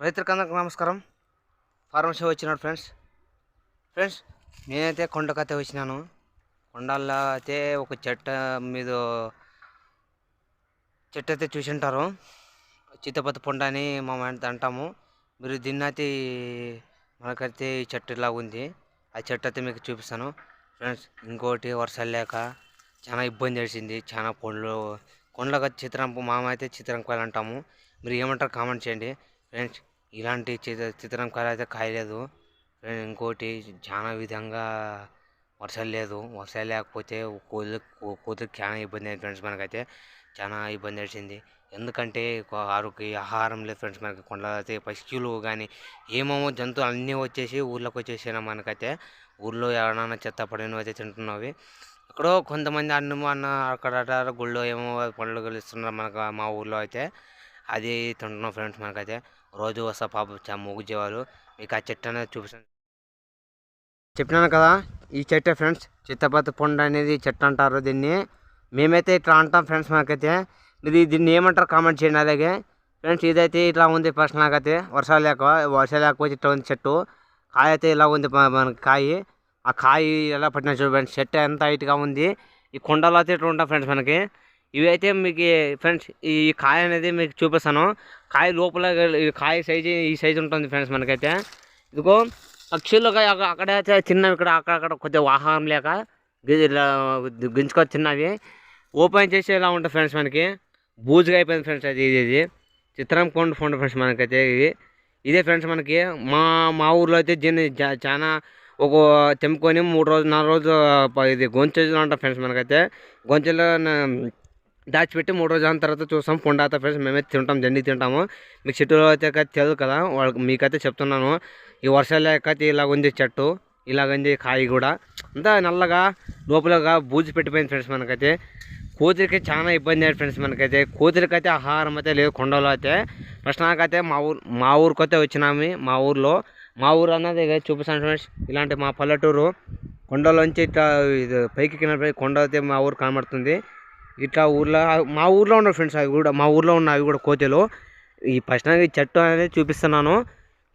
రైతులకందరికి నమస్కారం. ఫార్మసీ వచ్చినాడు friends. Friends నేనైతే కొండకైతే వచ్చినాను. కొండల్లో అయితే ఒక చెట్టు మీద చెట్టు అయితే చూసి ఉంటారు చిత్తపత్తి పొండ అని మా అంటాము. మీరు దీన్ని అయితే మనకైతే ఈ చెట్టు ఇలా ఉంది. ఆ చెట్టు అయితే మీకు చూపిస్తాను. ఫ్రెండ్స్ ఇంకోటి వర్షాలు లేక చాలా ఇబ్బంది చేసింది చాలా కొండలు కొండలకు చిత్రం మామ అయితే చిత్రంకాయలు అంటాము మీరు ఏమంటారు కామెంట్ చేయండి. ఫ్రెండ్స్ ఇలాంటి చిత్ర చిత్రంకారు అయితే కాయలేదు. ఇంకోటి చాలా విధంగా వర్షాలు లేదు. వర్షాలు లేకపోతే కోతులు కోతులకు చాలా ఇబ్బంది అయింది ఫ్రెండ్స్ మనకైతే. చాలా ఇబ్బంది వచ్చింది ఎందుకంటే ఆరుకి ఆహారం లేదు ఫ్రెండ్స్ మనకి. కొండలు అయితే పశువులు కానీ ఏమేమో జంతువులు అన్నీ వచ్చేసి ఊర్లోకి వచ్చేసినా మనకైతే. ఊర్లో ఎవరైనా చెత్త పడినవి అయితే తింటున్నవి. ఎక్కడో కొంతమంది అన్నం అన్న అక్కడ గుళ్ళో ఏమో పండుగలు ఇస్తున్నారు మనకు మా ఊర్లో అయితే. అది తింటున్నాం ఫ్రెండ్స్ మనకైతే. రోజు వస్తా పాప చా మూగు జీవాలు మీకు ఆ చెట్టు అనేది చూపిస్తాను. చెప్పినాను కదా ఈ చెట్టే ఫ్రెండ్స్ చిత్తపత్తి పండు అనేది చెట్టు అంటారు దీన్ని. మేమైతే ఇట్లా అంటాం ఫ్రెండ్స్ మనకైతే ఇది దీన్ని ఏమంటారు కామెంట్ చేయండి అలాగే. ఫ్రెండ్స్ ఇదైతే ఇట్లా ఉంది ఫస్ట్ నాకైతే. వర్షాలు లేక వర్షాలు లేకపోతే ఇట్లా ఉంది చెట్టు. కాయ అయితే ఇలా ఉంది మనకి కాయ. ఆ కాయ ఎలా పట్టినా చూడండి చెట్టు ఎంత హైట్గా ఉంది. ఈ కొండలో అయితే ఇట్లా ఉంటాం ఫ్రెండ్స్ మనకి. ఇవి అయితే మీకు ఫ్రెండ్స్ ఈ కాయ అనేది మీకు చూపిస్తాను. కాయ లోపల ఈ కాయ సైజు ఈ సైజు ఉంటుంది ఫ్రెండ్స్ మనకైతే. ఇదిగో పక్షులుగా అక్క- అక్కడ అయితే చిన్నవి ఇక్కడ అక్కడక్కడ కొద్దిగా ఆహారం లేక ఇలా గించుకొని చిన్నవి ఓపెన్ చేసి ఇలా ఉంటుంది ఫ్రెండ్స్ మనకి. బూజుగా అయిపోయింది ఫ్రెండ్స్ అది ఇది ఇది. చిత్రం కొండ ఫోన్ ఫ్రెండ్స్ మనకైతే ఇది. ఇదే ఫ్రెండ్స్ మనకి. మా మా ఊర్లో అయితే దీన్ని చా- చాలా ఒక తెంపుకొని మూడు రోజులు నాలుగు రోజులు ఇది గొంచెలు ఉంటాం ఫ్రెండ్స్ మనకైతే. గొంచెలు దాచిపెట్టి మూడు రోజుల తర్వాత చూస్తాం. పొండాత ఫ్రెండ్స్ మేమైతే తింటాం జండి తింటాము. మీకు చెట్టులో అయితే తెలియదు కదా వాళ్ళకి మీకైతే చెప్తున్నాను. ఈ వర్షాలు అయితే ఇలాగ ఉంది చెట్టు ఇలాగ ఉంది కాయ కూడా. అంతా నల్లగా లోపలగా బూజు పెట్టిపోయింది ఫ్రెండ్స్ మనకైతే. కూతురికి చాలా ఇబ్బంది అయ్యింది ఫ్రెండ్స్ మనకైతే. కోతులకైతే ఆహారం అయితే లేదు కొండలో అయితే. ఫస్ట్ నాకైతే మా ఊరు మా ఊరికైతే వచ్చినాము మా ఊర్లో. మా ఊరు అన్నది చూపిస్తాను ఫ్రెండ్స్. ఇలాంటి మా పల్లెటూరు కొండలోంచి ఇట్లా ఇది పైకి కింద కొండ అయితే మా ఊరు కనబడుతుంది. ఇట్లా ఊర్లో మా ఊర్లో ఉన్న ఫ్రెండ్స్ అవి కూడా మా ఊర్లో ఉన్న అవి కూడా కోతలు. ఈ ఫస్ట్ అనేది చెట్టు అనేది చూపిస్తున్నాను.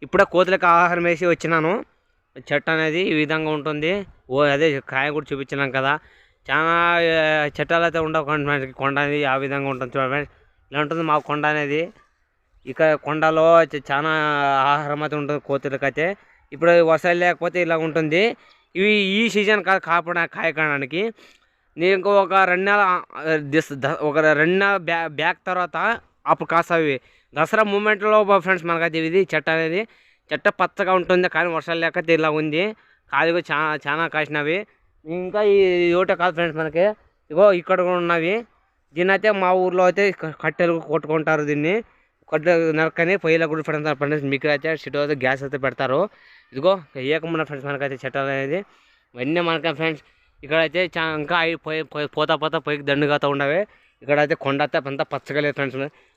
ఇప్పుడే కోతులకు ఆహారం వేసి వచ్చినాను. చెట్టు అనేది ఈ విధంగా ఉంటుంది. ఓ అదే కాయ కూడా చూపించినాం కదా. చాలా ఆ, చెట్టాలు అయితే ఉండవు కొండ మనకి కొండ అనేది ఆ విధంగా ఉంటుంది చూడండి ఇలా ఉంటుంది మా కొండ అనేది. ఇక కొండలో చాలా ఆహారం అయితే ఉంటుంది కోతులకి అయితే. ఇప్పుడు వర్షాలు లేకపోతే ఇలా ఉంటుంది. ఇవి ఈ సీజన్ కాదు కాపాడ కాయకడానికి. నేను ఇంకో ఒక రెండు నెల దిస్ ఒక రెండు నెల బ్యా బ్యాక్ తర్వాత అప్పుడు కాస్తావి దసరా మూమెంట్లో ఫ్రెండ్స్ మనకైతే ఇది చెట్ట అనేది చెట్ట పచ్చగా ఉంటుంది కానీ వర్షాలు లేక ఇలా ఉంది. కాదు చాలా చాలా కాసినవి. ఇంకా ఈ ఒకటే కాదు ఫ్రెండ్స్ మనకి. ఇగో ఇక్కడ కూడా ఉన్నవి. దీని అయితే మా ఊర్లో అయితే కట్టెలు కొట్టుకుంటారు దీన్ని. కట్టెలు నరకని పొయ్యిలో కూడా పెడతారు ఫ్రెండ్స్. మీకు అయితే షిట్ అయితే గ్యాస్ అయితే పెడతారు. ఇదిగో ఏకమున్న ఫ్రెండ్స్ మనకైతే చెట్టాలు అనేది. ఇవన్నీ మనకి ఫ్రెండ్స్. ఇక్కడైతే చా ఇంకా పోయి పోతా పోతా పైకి దండుగాతా ఉండవే. ఇక్కడైతే కొండ అయితే అంతా పచ్చగా లేదు ఫ్రెండ్స్.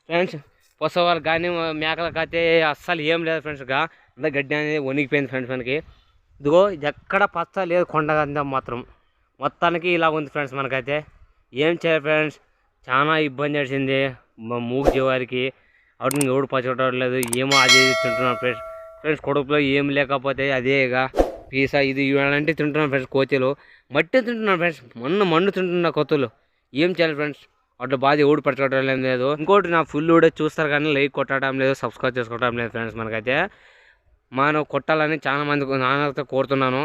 ఫ్రెండ్స్ పొసవాళ్ళు కానీ మేకలకు అయితే అస్సలు ఏం లేదు ఫ్రెండ్స్గా. అంతా గడ్డి అనేది వణిగిపోయింది ఫ్రెండ్స్ మనకి. ఇదిగో ఎక్కడ పచ్చ లేదు కొండ అంతా మాత్రం. మొత్తానికి ఇలా ఉంది ఫ్రెండ్స్ మనకైతే. ఏం చేయాలి ఫ్రెండ్స్? చాలా ఇబ్బంది చేసింది మా మూగు జీవారికి. అవుట్ ఎవడు పచ్చడం లేదు ఏమో అది తింటున్నాను ఫ్రెండ్స్. ఫ్రెండ్స్ కొడుకులో ఏం లేకపోతే అదే ఇక. పీసా ఇది ఇలాంటి తింటున్నాను ఫ్రెండ్స్ కోతిలు. మట్టి తింటున్నాను ఫ్రెండ్స్. మన్ను మన్ను తింటున్నా కొత్తలు ఏం చేయాలి ఫ్రెండ్స్? అట్లా బాధ ఎవడు పట్టుకోవడం లేదు. ఇంకోటి నా ఫుల్ కూడా చూస్తారు కానీ లైక్ కొట్టడం లేదు సబ్స్క్రైబ్ చేసుకోవడం లేదు ఫ్రెండ్స్ మనకైతే. మనం కొట్టాలని చాలా మంది నాన్నతో కోరుతున్నాను.